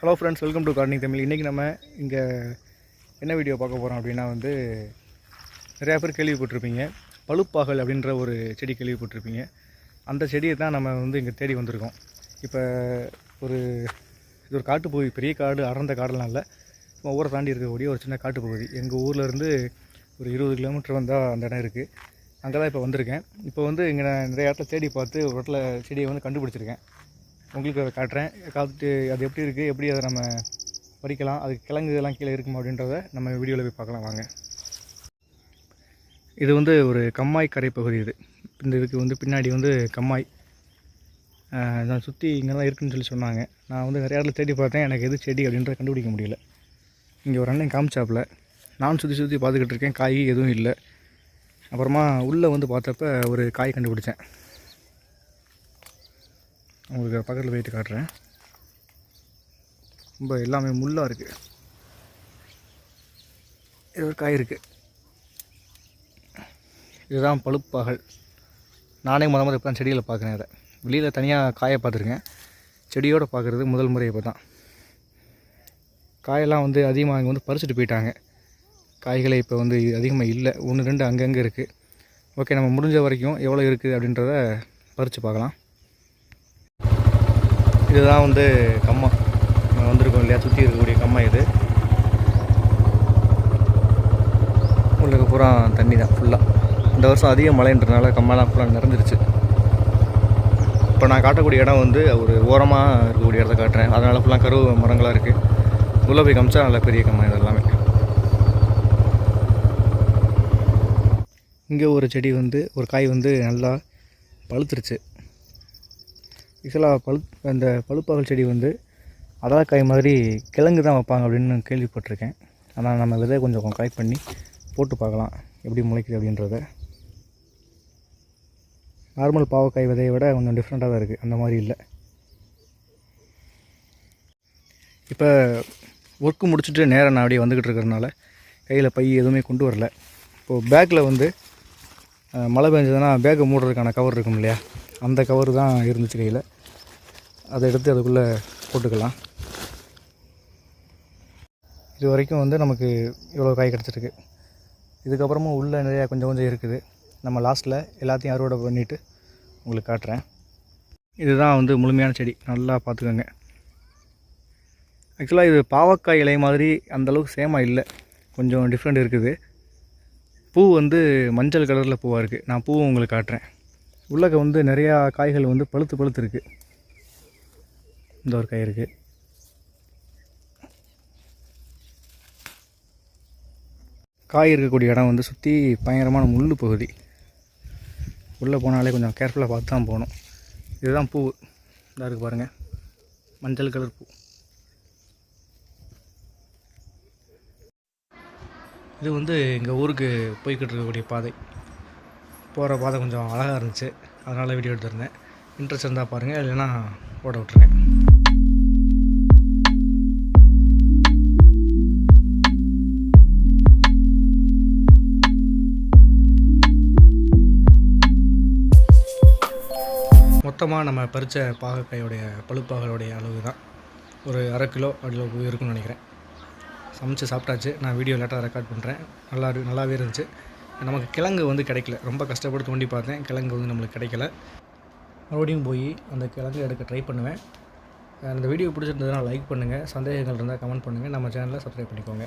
Hello friends welcome to Corning Tamil இன்றைக்கி நம்ம இங்கே என்ன வீடியோ பார்க்க போகிறோம் அப்படின்னா வந்து நிறையா பேர் கேள்விப்பட்டிருப்பீங்க. பழுப்பாகல் அப்படின்ற ஒரு செடி கேள்விப்பட்டிருப்பீங்க. அந்த செடியை தான் நம்ம வந்து இங்கே தேடி வந்திருக்கோம். இப்போ ஒரு இது ஒரு காட்டுப்பகுதி பெரிய காடு அடர்ந்த காடெல்லாம் இல்லை. சும்மா ஊரை தாண்டி இருக்கக்கூடிய ஒரு சின்ன காட்டுப்பகுதி. எங்கள் ஊர்லேருந்து ஒரு இருபது கிலோமீட்டர் வந்தால் அந்த இடம் இருக்குது அங்கே தான் இப்போ வந்திருக்கேன். இப்போ வந்து இங்கே நான் நிறைய இடத்துல தேடி பார்த்து ஒரு இடத்துல செடியை வந்து கண்டுபிடிச்சிருக்கேன். உங்களுக்கு அதை காட்டுறேன். காத்துட்டு அது எப்படி இருக்குது எப்படி அதை நம்ம பறிக்கலாம் அதுக்கு கிழங்கு இதெல்லாம் கீழே இருக்குமா அப்படின்றத நம்ம வீடியோவில் போய் பார்க்கலாம் வாங்க. இது வந்து ஒரு கம்மாய் கரை பகுதி இது. இந்த இதுக்கு வந்து பின்னாடி வந்து கம்மாய். ஆஹ் சுற்றி இங்கே தான் இருக்குன்னு சொல்லி சொன்னாங்க. நான் வந்து நிறைய இடத்துல தேடி பார்த்தேன் எனக்கு எது செடி அப்படின்றத கண்டுபிடிக்க முடியல. இங்கே ஒரு அண்ணன் காமிச்சாப்புல நான் சுற்றி சுற்றி பார்த்துக்கிட்டு இருக்கேன் காய் எதுவும் இல்லை. அப்புறமா உள்ளே வந்து பார்த்தப்ப ஒரு காய் கண்டுபிடிச்சேன். உங்களுக்கு பக்கத்தில் போயிட்டு காட்டுறேன். ரொம்ப எல்லாமே முள்ளாக இருக்குது இது ஒரு காய் இருக்குது இதுதான் பழுப்பாகல். நானே முத முறை இப்போ தான் செடியில் பார்க்குறேன் அதை வெளியில் தனியாக காயை பார்த்துருக்கேன். செடியோடு பார்க்குறது முதல் முறை இப்போ தான் காயெல்லாம் வந்து அதிகமாக அங்கே வந்து பறிச்சுட்டு போயிட்டாங்க. காய்களை இப்போ வந்து அதிகமாக இல்லை. ஒன்று ரெண்டு அங்கங்கே இருக்குது ஓகே நம்ம முடிஞ்ச வரைக்கும் எவ்வளோ இருக்குது அப்படின்றத பறித்து பார்க்கலாம். இதுதான் வந்து கம்மா. நம்ம வந்திருக்கோம் இல்லையா? சுற்றி இருக்கக்கூடிய கம்மா இது. உள்ளுக்கு பூரா தண்ணி தான் ஃபுல்லாக இந்த வருஷம் அதிக மழைன்றனால கம்மாலாம் ஃபுல்லாக நிறைஞ்சிருச்சு. இப்போ நான் காட்டக்கூடிய இடம் வந்து ஒரு ஓரமாக இருக்கக்கூடிய இடத்த காட்டுறேன். அதனால் ஃபுல்லாக கருவு மரங்களாக இருக்குது உள்ளே போய் காமிச்சா நல்ல பெரிய கம்மா இது எல்லாமே. இங்கே ஒரு செடி வந்து ஒரு காய் வந்து நல்லா பழுத்துருச்சு. ஆக்சுவலாக பழு அந்த பழுப்பாகல் செடி வந்து அதாக்காய் மாதிரி கிழங்கு தான் வைப்பாங்க அப்படின்னு கேள்விப்பட்டிருக்கேன். ஆனால் நம்ம விதை கொஞ்சம் கலெக்ட் பண்ணி போட்டு பார்க்கலாம் எப்படி முளைக்குது அப்படின்றத. நார்மல் பாவக்காய் விதையை விட கொஞ்சம் டிஃப்ரெண்ட்டாக தான் இருக்குது அந்த மாதிரி இல்லை. இப்போ ஒர்க்கு முடிச்சுட்டு நேராக நான் அப்படியே வந்துக்கிட்டு இருக்கிறதுனால கையில் பை எதுவுமே கொண்டு வரல. இப்போது பேக்கில் வந்து மழை பெஞ்சதுன்னா பேக்கை மூடுறதுக்கான கவர் இருக்கும் இல்லையா? அந்த கவர் தான் இருந்துச்சு கையில். அதை எடுத்து அதுக்குள்ளே போட்டுக்கலாம். இது வரைக்கும் வந்து நமக்கு இவ்வளோ காய் கிடச்சிருக்கு. இதுக்கப்புறமும் உள்ளே நிறையா கொஞ்சம் கொஞ்சம் இருக்குது. நம்ம லாஸ்ட்டில் எல்லாத்தையும் அறுவடை பண்ணிவிட்டு உங்களுக்கு காட்டுறேன். இதுதான் வந்து முழுமையான செடி. நல்லா பார்த்துக்கோங்க. ஆக்சுவலாக இது பாவக்காய் இலை மாதிரி அந்தளவுக்கு சேமாக இல்லை. கொஞ்சம் டிஃப்ரெண்ட் இருக்குது. பூ வந்து மஞ்சள் கலரில் பூவாக இருக்குது நான் பூவும் உங்களுக்கு காட்டுறேன். உள்ளக்க வந்து நிறையா காய்கள் வந்து பழுத்து பழுத்து இருக்குது இந்த ஒரு காய் இருக்குது காய் இருக்கக்கூடிய இடம் வந்து சுற்றி பயங்கரமான முள் பகுதி. உள்ளே போனாலே கொஞ்சம் கேர்ஃபுல்லாக பார்த்து தான் போகணும். இதுதான் பூ. இதாக இருக்குது பாருங்கள் மஞ்சள் கலர் பூ. இது வந்து எங்கள் ஊருக்கு போய்கிட்டு இருக்கக்கூடிய பாதை. போகிற பாதை கொஞ்சம் அழகாக இருந்துச்சு. அதனால் வீடியோ எடுத்துருந்தேன். இன்ட்ரெஸ்ட் இருந்தால் பாருங்கள் இல்லைன்னா ஓட விட்ருங்க மொத்தமாக நம்ம பறித்த பாகக்காயோடைய பழுப்பாகளுடைய அளவு தான் ஒரு அரை கிலோ அளவு இருக்குன்னு நினைக்கிறேன். சமைச்சு சாப்பிட்டாச்சு. நான் வீடியோ லேட்டாக ரெக்கார்ட் பண்ணுறேன் நல்லா நல்லாவே இருந்துச்சு. நமக்கு கிழங்கு வந்து கிடைக்கல. ரொம்ப கஷ்டப்பட்டு தோண்டி பார்த்தேன். கிழங்கு வந்து நம்மளுக்கு கிடைக்கல. மறுபடியும் போய் அந்த கிழங்கு எடுக்க ட்ரை பண்ணுவேன். அந்த வீடியோ பிடிச்சிருந்ததுனால் லைக் பண்ணுங்கள் சந்தேகங்கள் இருந்தால் கமெண்ட் பண்ணுங்கள் நம்ம சேனலை சப்ஸ்கிரைப் பண்ணிக்கோங்க.